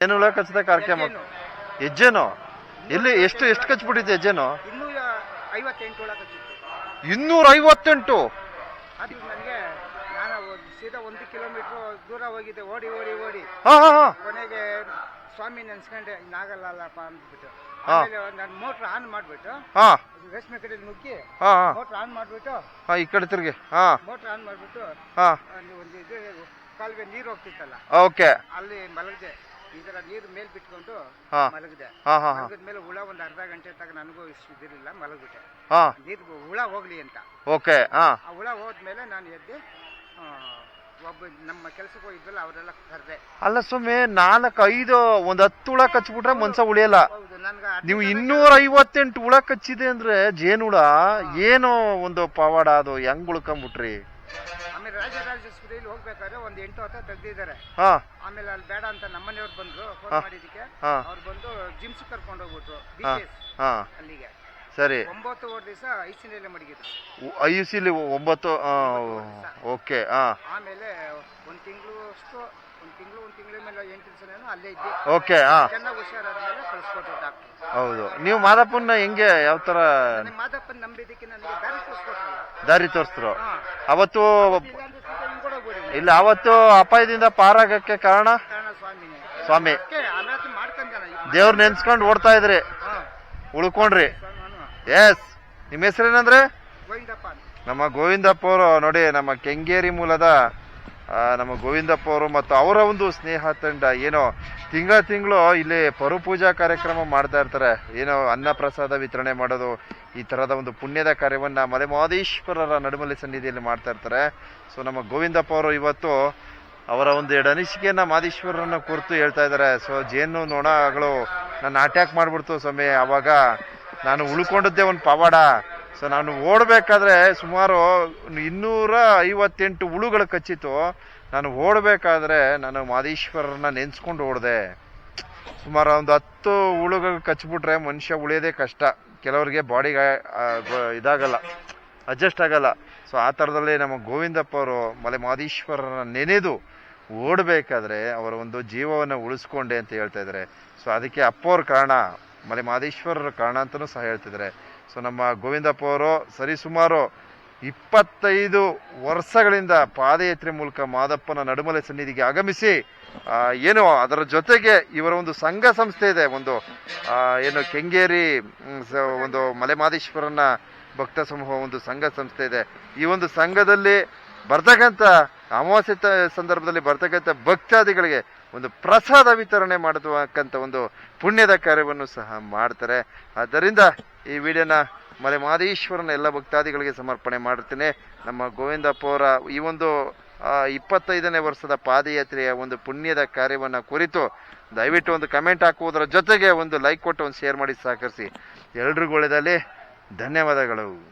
ಏನು ಹುಳ ಕಚ್ಚದ ಕಾರ್ಯಕ್ರಮ ಹೆಜ್ಜೆನೋ ಇಲ್ಲಿ ಎಲ್ಲಿ ಎಷ್ಟು ಎಷ್ಟು ಕಚ್ಬಿಟ್ಟಿದೆ ಹೆಜ್ಜೆನೋ ಇನ್ನೂರ ಐವತ್ತೆಂಟು ಒಂದ್- ಕಿಲೋಮೀಟ್ರ್ ದೂರ ಹೋಗಿದ್ದೆ ಓಡಿ ಓಡಿ ಓಡಿ. ಕೊನೆಗೆ ಸ್ವಾಮಿ ನೆನ್ಸ್ಕೊಂಡೆ ಇನ್ನಾಗಲ್ಲಪ್ಪ ಅಂದ್ಬಿಟ್ಟು. ನಾನು ಮೋಟ್ರ್ ಆನ್ ಮಾಡ್ಬಿಟ್ಟು ಹಾ. ರೇಷ್ಮೆ ಕಡೆ ನುಗ್ಗಿ ಮೋಟ್ರ್ ಆನ್ ಮಾಡ್ಬಿಟ್ಟು ಹಾ ಈ ಕಡೆ ತಿರುಗಿ ಹಾ. ಮೋಟ್ರ್ ಆನ್ ಮಾಡ್ಬಿಟ್ಟು ಒಂದು ಇದು ಕಾಲುವೆ ನೀರು ಹೋಗ್ತಿತ್ತಲ್ಲ ಓಕೆ. ಅಲ್ಲಿ ಮಲಗಿದೆ. ಈ ನೀರು ಮೇಲ್ ಬಿಟ್ಕೊಂಡು ಹಾ. ಮಲಗಿದೆ. ಹಾ ಹಾ ಹಾ. ಮಲಗಿದ ಮೇಲೆ ಹುಳ ಒಂದು ಅರ್ಧ ಗಂಟೆ ತಗ ನನಗೂ ಇಷ್ಟು ಇದಿರಲಿಲ್ಲ ಮಲಗ್ಬಿಟ್ಟೆ. ಹಾ. ನೀರು ಹುಳ ಹೋಗ್ಲಿ ಅಂತ. ಓಕೆ ಹಾ. ಆ ಹುಳ ಹೋದ್ಮೇಲೆ ನಾನು ಎದ್ದು ಆ, ಒಬ್ಬ ನಮ್ಮ ಕೆಲಸಕ್ಕೆ ಹೋಗಿದ್ವಲ್ಲ ಅವರೆಲ್ಲ ಕರೆದೆ. ಅಲ್ಲ ಸುಮ್ಮನೆ ನಾಲ್ಕು ಐದು ಒಂದ್ ಹತ್ತು ಹುಳ ಕಚ್ಬಿಟ್ರೆ ಮನ್ಸ ಉಳಿಯಲ್ಲ. ಹೌದು ನನ್ಗೆ ನೀವು ಇನ್ನೂರ ಐವತ್ತೆಂಟು ಹುಳ ಕಚ್ಚಿದೆ ಅಂದ್ರೆ ಜೇನುಹುಳ ಏನು ಒಂದು ಪವಾಡ ಅದು? ಹೆಂಗ್ ಉಳ್ಕೊಂಬಿಟ್ರಿ? ಆಮೇಲೆ ರಾಜರಾಜೇಶ್ವರಿಯಲ್ಲಿ ಹೋಗ್ಬೇಕಾದ್ರೆ ಒಂದ್ ಎಂಟು ಹತ್ತ ತೆಗ್ದಿದ್ದಾರೆ. ಹಾ. ಆಮೇಲೆ ಅಲ್ಲಿ ಬೇಡ ಅಂತ ನಮ್ಮನೆಯವ್ರು ಬಂದ್ರು ಫೋನ್ ಹಾ. ಮಾಡಿದ್ದಕ್ಕೆ. ಹಾ. ಅವ್ರು ಬಂದು ಜಿಮ್ಸ್ ಕರ್ಕೊಂಡು ಹೋಗ್ಬಿಟ್ರು ಹಾ. ಅಲ್ಲಿಗೆ. ಸರಿ. ಒಂಬತ್ತು ದಿವಸ ಐಸಿನಲ್ಲೇ ಮಡಗಿದ್ರು. ಐ ಸಿಲಿ ಒಂಬತ್ತು ಓಕೆ ಹಾ. ಆಮೇಲೆ ಒಂದ್ ತಿಂಗಳು ಅಷ್ಟು ಒಂದು ತಿಂಗಳು ಒಂದು ತಿಂಗಳ ಮೇಲೆ ಎಂಟು ದಿವಸನೇನೋ ಅಲ್ಲೇ ಇದ್ದೆ. ಓಕೆ ಹಾ ಚೆನ್ನಾಗಿ ಹುಷಾರಾದ್ಮೇಲೆ ಕಳಿಸ್ಕೊಟ್ರು ಡಾಕ್ಟ್ರು ಹೌದು. ನೀವು ಮಾದಪ್ಪನ್ನ ಹೆಂಗೆ ಯಾವ ತರ ನನಗೆ ಮಾದಪ್ಪನ ನಂಬಿದ್ದಕ್ಕೆ ನನಗೆ ದಾರಿ ತೋರಿಸ್ತರು ಹಾ. ಅವತ್ತು ಇಲ್ಲಾಂದ್ರೆ ಸೀದಾ ಹಿಂಗ್ ಕೂಡ ಹೋಗ್ಬಿಡಿ ಇಲ್ಲ ಅವತ್ತು ಅಪಾಯದಿಂದ ಪಾರಾಗಕ್ಕೆ ಕಾರಣ? ಕಾರಣ ಸ್ವಾಮಿನೇ. ಸ್ವಾಮಿ. ಅದಕ್ಕೆ ಅನಾಥ ಮಾಡ್ಕೊಂಡಾನ ದೇವ್ರ ನೆನ್ಸ್ಕೊಂಡು ಓಡ್ತಾ ಇದ್ರಿ. ಹಾ. ಉಳ್ಕೊಂಡ್ರಿ. ಎಸ್ ನಿಮ್ಮ ಹೆಸರೇನಂದ್ರೆ? ಗೋವಿಂದಪ್ಪ ಅಂತ. ನಮ್ಮ ಗೋವಿಂದಪ್ಪ ಅವರು ನೋಡಿ ನಮ್ಮ ಕೆಂಗೇರಿ ಮೂಲದ ನಮ್ಮ ಗೋವಿಂದಪ್ಪ ಅವರು ಮತ್ತು ಅವರ ಒಂದು ಸ್ನೇಹ ತಂಡ ಏನೋ ತಿಂಗಳ ತಿಂಗಳು ಇಲ್ಲಿ ಪರುಪೂಜಾ ಕಾರ್ಯಕ್ರಮ ಮಾಡ್ತಾ ಇರ್ತಾರೆ. ಏನೋ ಅನ್ನ ಪ್ರಸಾದ ವಿತರಣೆ ಮಾಡೋದು, ಈ ಥರದ ಒಂದು ಪುಣ್ಯದ ಕಾರ್ಯವನ್ನ ಮಲೆ ಮಹದೇಶ್ವರರ ನಡುಮಲೆ ಸನ್ನಿಧಿಯಲ್ಲಿ ಮಾಡ್ತಾ ಇರ್ತಾರೆ. ಸೊ ನಮ್ಮ ಗೋವಿಂದಪ್ಪ ಅವರು ಇವತ್ತು ಅವರ ಒಂದು ಎರಡು ಅನಿಸಿಕೆಯನ್ನು ಮಾದೇಶ್ವರರನ್ನ ಕುರಿತು ಹೇಳ್ತಾ ಇದ್ದಾರೆ. ಸೊ ಜೇನು ನೊಣಗಳು ನನ್ನ ಅಟ್ಯಾಕ್ ಮಾಡ್ಬಿಡ್ತು ಸ್ವಾಮಿ. ಅವಾಗ ನಾನು ಉಳ್ಕೊಂಡಿದ್ದೆ ಒಂದು ಪವಾಡ. ಸೊ ನಾನು ಓಡಬೇಕಾದ್ರೆ ಸುಮಾರು ಇನ್ನೂರ ಐವತ್ತೆಂಟು ಹುಳುಗಳು ಕಚ್ಚಿತ್ತು. ನಾನು ಓಡಬೇಕಾದ್ರೆ ನಾನು ಮಾದೇಶ್ವರನ ನೆನೆಸ್ಕೊಂಡು ಓಡಿದೆ. ಸುಮಾರು ಒಂದು ಹತ್ತು ಹುಳುಗಳು ಕಚ್ಚಿಬಿಟ್ರೆ ಮನುಷ್ಯ ಉಳಿಯೋದೇ ಕಷ್ಟ. ಕೆಲವರಿಗೆ ಬಾಡಿಗೆ ಇದಾಗಲ್ಲ, ಅಡ್ಜಸ್ಟ್ ಆಗಲ್ಲ. ಸೊ ಆ ಥರದಲ್ಲಿ ನಮ್ಮ ಗೋವಿಂದಪ್ಪ ಅವರು ಮಲೆ ಮಾದೇಶ್ವರನ ನೆನೆದು ಓಡಬೇಕಾದ್ರೆ ಅವರ ಒಂದು ಜೀವವನ್ನು ಉಳಿಸ್ಕೊಂಡೆ ಅಂತ ಹೇಳ್ತಾ ಇದ್ದಾರೆ. ಸೊ ಅದಕ್ಕೆ ಅಪ್ಪವ್ರ ಕಾರಣ, ಮಲೆ ಮಾದೇಶ್ವರರ ಕಾರಣ ಅಂತಲೂ ಸಹ ಹೇಳ್ತಿದ್ದಾರೆ. ಸೊ ನಮ್ಮ ಗೋವಿಂದಪ್ಪ ಅವರು ಸರಿಸುಮಾರು ಇಪ್ಪತ್ತೈದು ವರ್ಷಗಳಿಂದ ಪಾದಯಾತ್ರೆ ಮೂಲಕ ಮಾದಪ್ಪನ ನಡುಮಲೆ ಸನ್ನಿಧಿಗೆ ಆಗಮಿಸಿ ಏನು ಅದರ ಜೊತೆಗೆ ಇವರ ಒಂದು ಸಂಘ ಸಂಸ್ಥೆ ಇದೆ, ಒಂದು ಏನು ಕೆಂಗೇರಿ ಒಂದು ಮಲೆಮಾದೇಶ್ವರನ ಭಕ್ತ ಸಮೂಹ ಒಂದು ಸಂಘ ಸಂಸ್ಥೆ ಇದೆ. ಈ ಒಂದು ಸಂಘದಲ್ಲಿ ಬರ್ತಕ್ಕಂಥ ಅಮಾವಾಸ್ಯ ಸಂದರ್ಭದಲ್ಲಿ ಬರ್ತಕ್ಕಂಥ ಭಕ್ತಾದಿಗಳಿಗೆ ಒಂದು ಪ್ರಸಾದ ವಿತರಣೆ ಮಾಡತಕ್ಕಂಥ ಒಂದು ಪುಣ್ಯದ ಕಾರ್ಯವನ್ನು ಸಹ ಮಾಡ್ತಾರೆ. ಆದ್ದರಿಂದ ಈ ವಿಡಿಯೋನ ಮಲೆ ಮಾದೇಶ್ವರನ ಎಲ್ಲ ಭಕ್ತಾದಿಗಳಿಗೆ ಸಮರ್ಪಣೆ ಮಾಡ್ತೇನೆ. ನಮ್ಮ ಗೋವಿಂದಪ್ಪ ಅವರ ಈ ಒಂದು ಇಪ್ಪತ್ತೈದನೇ ವರ್ಷದ ಪಾದಯಾತ್ರೆಯ ಒಂದು ಪುಣ್ಯದ ಕಾರ್ಯವನ್ನ ಕುರಿತು ದಯವಿಟ್ಟು ಒಂದು ಕಮೆಂಟ್ ಹಾಕುವುದರ ಜೊತೆಗೆ ಒಂದು ಲೈಕ್ ಕೊಟ್ಟು ಒಂದು ಶೇರ್ ಮಾಡಿ ಸಹಕರಿಸಿ. ಎಲ್ರಿಗೂ ಒಳ್ಳೆಯದಲ್ಲಿ ಧನ್ಯವಾದಗಳು.